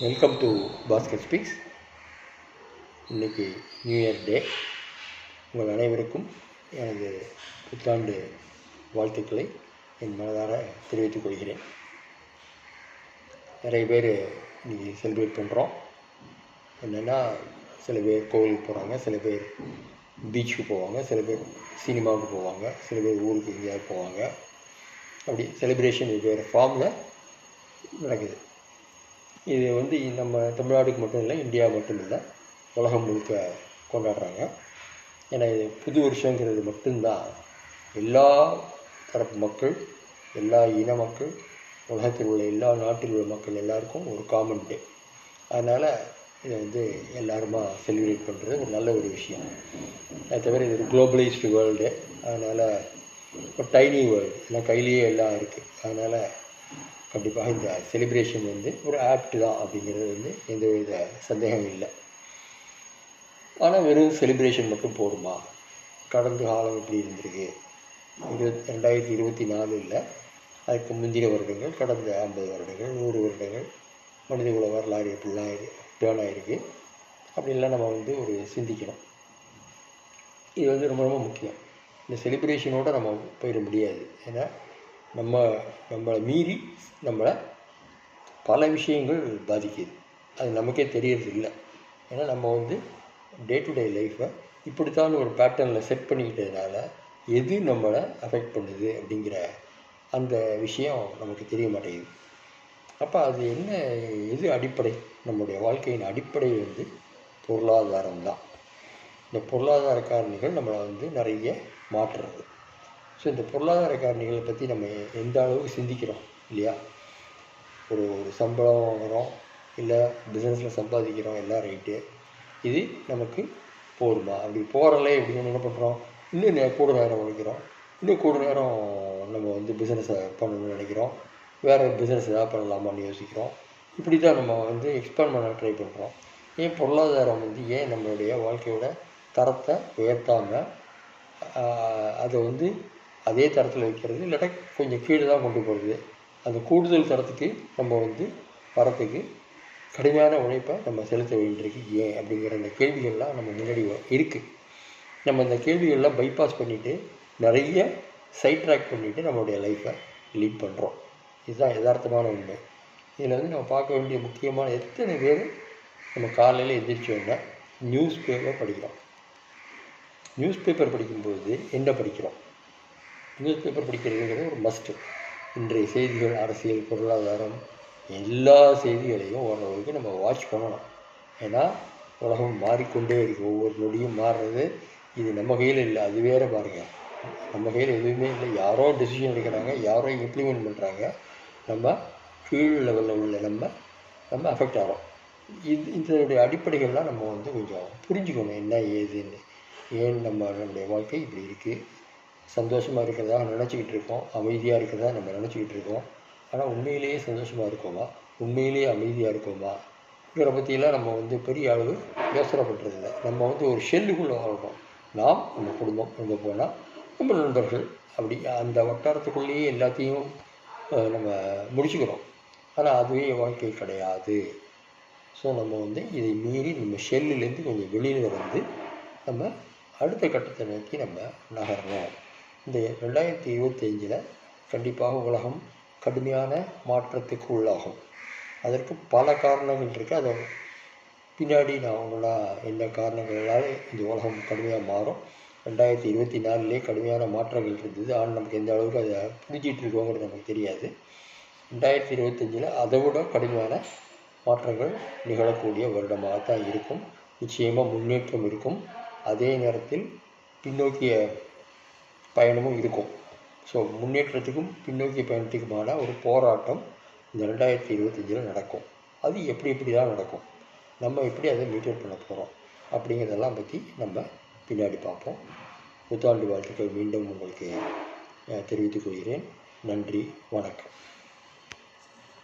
Welcome to basket speaks இன்றைக்கி new year day உங்கள் அனைவருக்கும் எனது புத்தாண்டு வாழ்த்துக்களை என் மனதார தெரிவித்துக் கொள்கிறேன். நிறைய பேர் இன்றைக்கி செலிப்ரேட் பண்ணுறோம் என்னென்னா சில பேர் கோவிலுக்கு போகிறாங்க சில பேர் பீச்சுக்கு போவாங்க சில பேர் சினிமாவுக்கு போவாங்க சில பேர் ஊருக்கு எங்கேயாவது போவாங்க. அப்படி செலிப்ரேஷன் வெவ்வேறு ஃபார்மில் நடக்குது. இது வந்து நம்ம தமிழ்நாட்டுக்கு மட்டும் இல்லை இந்தியா மட்டும் இல்லை உலகம் முழுக்க கொண்டாடுறாங்க. ஏன்னா இது புது வருஷங்கிறது மட்டும்தான். எல்லா தரப்பு மக்கள் எல்லா இன மக்கள் உலகத்தில் உள்ள எல்லா நாட்டில் உள்ள மக்கள் எல்லாருக்கும் ஒரு காமன் டே அதனால் இதை வந்து எல்லாருமா செலிப்ரேட் பண்ணுறது ஒரு நல்ல ஒரு விஷயம். அது தவிர இது ஒரு குளோபலைஸ்டு வேர்ல்டு அதனால் ஒரு டைனி வேர்ல்டு எல்லாம் கையிலேயே எல்லாம் இருக்குது அதனால் கண்டிப்பாக இந்த செலிப்ரேஷன் வந்து ஒரு ஆப்ட் தான் அப்படிங்கிறது வந்து எந்த வித சந்தேகம் இல்லை. ஆனால் வெறும் செலிப்ரேஷன் மட்டும் போதுமா? கடந்த காலம் எப்படி இருந்திருக்கு? இருபத் ரெண்டாயிரத்தி இருபத்தி நாலு இல்லை அதுக்கு முந்தின வருடங்கள் கடந்த ஐம்பது வருடங்கள் நூறு வருடங்கள் மனித குல வரலாறு எப்படிலாம் டேர்ன் ஆகிருக்கு அப்படின்லாம் நம்ம வந்து ஒரு சிந்திக்கணும். இது வந்து ரொம்ப ரொம்ப முக்கியம். இந்த செலிப்ரேஷனோடு நம்ம போயிட முடியாது. ஏன்னா நம்ம நம்மளை மீறி நம்மளை பல விஷயங்கள் பாதிக்குது. அது நமக்கே தெரியறது இல்லை. ஏன்னா நம்ம வந்து டே டு டே லைஃப்பை இப்படித்தான் ஒரு பேட்டர்னில் செட் பண்ணிக்கிட்டதுனால எது நம்மளை அஃபெக்ட் பண்ணுது அப்படிங்கிற அந்த விஷயம் நமக்கு தெரிய மாட்டேங்குது. அப்போ அது என்ன எது அடிப்படை? நம்முடைய வாழ்க்கையின் அடிப்படை வந்து பொருளாதாரம் தான். இந்த பொருளாதார காரணிகள் நம்மளை வந்து நிறைய மாற்றுறது. ஸோ இந்த பொருளாதார காரணிகளை பற்றி நம்ம எந்த அளவுக்கு சிந்திக்கிறோம் இல்லையா? ஒரு ஒரு சம்பளம் வாங்குகிறோம் இல்லை பிஸ்னஸில் சம்பாதிக்கிறோம் எல்லாம் ரைட்டு இது நமக்கு போதுமா? அப்படி போகிறலே அப்படின்னு என்ன பண்ணுறோம் இன்னும் நே- கூட நேரம் உழைக்கிறோம் இன்னும் கூட நேரம் நம்ம வந்து பிஸ்னஸை பண்ணணும்னு நினைக்கிறோம். வேறு பிஸ்னஸ் ஏதாவது பண்ணலாமான்னு யோசிக்கிறோம். இப்படி தான் நம்ம வந்து எக்ஸ்பேண்ட் பண்ண ட்ரை பண்ணுறோம் ஏன் பொருளாதாரம் வந்து ஏன் நம்மளுடைய வாழ்க்கையோட தரத்தை உயர்த்தாமல் அதை வந்து அதே தரத்தில் வைக்கிறது இல்லாட்டா கொஞ்சம் கீழே தான் கொண்டு போகிறது அந்த கூடுதல் தரத்துக்கு நம்ம வந்து வரத்துக்கு கடுமையான உழைப்பை நம்ம செலுத்த வேண்டியிருக்கு. ஏன் அப்படிங்கிற அந்த கேள்விகள்லாம் நம்ம முன்னாடி இருக்குது நம்ம அந்த கேள்விகள்லாம் பைபாஸ் பண்ணிவிட்டு நிறைய சைட் ட்ராக் பண்ணிவிட்டு நம்மளுடைய லைஃப்பை லீட் பண்ணுறோம் இதுதான் யதார்த்தமான உண்மை. இதில் வந்து நம்ம பார்க்க வேண்டிய முக்கியமான எத்தனை பேர் நம்ம காலையில் எந்திரிச்ச நியூஸ் பேப்பர் படிக்கிறோம். நியூஸ் பேப்பர் படிக்கும்போது என்ன படிக்கிறோம்? நியூஸ் பேப்பர் படிக்கிறதுங்கிறது ஒரு மஸ்ட்டு இன்றைய செய்திகள் அரசியல் பொருளாதாரம் எல்லா செய்திகளையும் ஓரளவுக்கு நம்ம வாட்ச் பண்ணணும். ஏன்னா உலகம் மாறிக்கொண்டே இருக்கு. ஒவ்வொரு நொடியும் மாறுறது இது நம்ம கையில் இல்லை. அது வேற பாருங்க. நம்ம கையில் எதுவுமே இல்லை. யாரோ டெசிஷன் எடுக்கிறாங்க யாரோ இம்ப்ளிமெண்ட் பண்ணுறாங்க நம்ம கீழ் லெவலில் உள்ள நம்ம நம்ம அஃபெக்ட் ஆகிறோம் இது இதனுடைய அடிப்படைகள்லாம் நம்ம வந்து கொஞ்சம் புரிஞ்சுக்கணும். என்ன ஏதுன்னு. ஏன் நம்ம நம்முடைய வாழ்க்கை இப்படி இருக்குது சந்தோஷமாக இருக்கிறதா நினச்சிக்கிட்டு இருக்கோம். அமைதியாக இருக்கிறதா நம்ம நினச்சிக்கிட்டு இருக்கோம். ஆனால் உண்மையிலேயே சந்தோஷமாக இருக்கோமா? உண்மையிலேயே அமைதியாக இருக்கோமா? இவரை பற்றியெல்லாம் நம்ம வந்து பெரிய அளவு யோசனை பண்ணுறதில்ல நம்ம வந்து ஒரு ஷெல்லுக்குள்ளே வாழ்கிறோம் நாம் நம்ம குடும்பம் அங்கே போனால் நம்ம நண்பர்கள் அப்படி அந்த வட்டாரத்துக்குள்ளேயே எல்லாத்தையும் நம்ம முடிச்சுக்கிறோம். ஆனால் அதுவே வாழ்க்கை கிடையாது. ஸோ நம்ம வந்து இதை மீறி நம்ம ஷெல்லுலேருந்து கொஞ்சம் வெளியில் வந்து நம்ம அடுத்த கட்டத்தை நோக்கி நம்ம நகரணும். இந்த ரெண்டாயிரத்தி இருபத்தஞ்சில் கண்டிப்பாக உலகம் கடுமையான மாற்றத்துக்கு உள்ளாகும். அதற்கு பல காரணங்கள் இருக்குது அதை பின்னாடி நான் ஒன்றா என்ன காரணங்களால் இந்த உலகம் கடுமையாக மாறும். ரெண்டாயிரத்தி இருபத்தி நாலுலேயே கடுமையான மாற்றங்கள் இருந்தது. ஆனால் நமக்கு எந்த அளவுக்கு அதை புரிஞ்சிட்டு இருக்கோங்கிறது நமக்கு தெரியாது. ரெண்டாயிரத்தி இருபத்தஞ்சில் அதை விட கடுமையான மாற்றங்கள் நிகழக்கூடிய வருடமாக தான் இருக்கும். நிச்சயமாக முன்னேற்றம் இருக்கும். அதே நேரத்தில் பின்னோக்கிய பயணமும் இருக்கும். ஸோ முன்னேற்றத்துக்கும் பின்னோக்கிய பயணத்துக்குமான ஒரு போராட்டம் இந்த ரெண்டாயிரத்தி இருபத்தஞ்சில் நடக்கும். அது எப்படி எப்படி தான் நடக்கும். நம்ம எப்படி அதை மீட்டர் பண்ண போகிறோம் அப்படிங்கிறதெல்லாம் பற்றி நம்ம பின்னாடி பார்ப்போம். புத்தாண்டு வாழ்த்துக்கள் மீண்டும் உங்களுக்கு தெரிவித்துக் கொள்கிறேன். நன்றி வணக்கம்.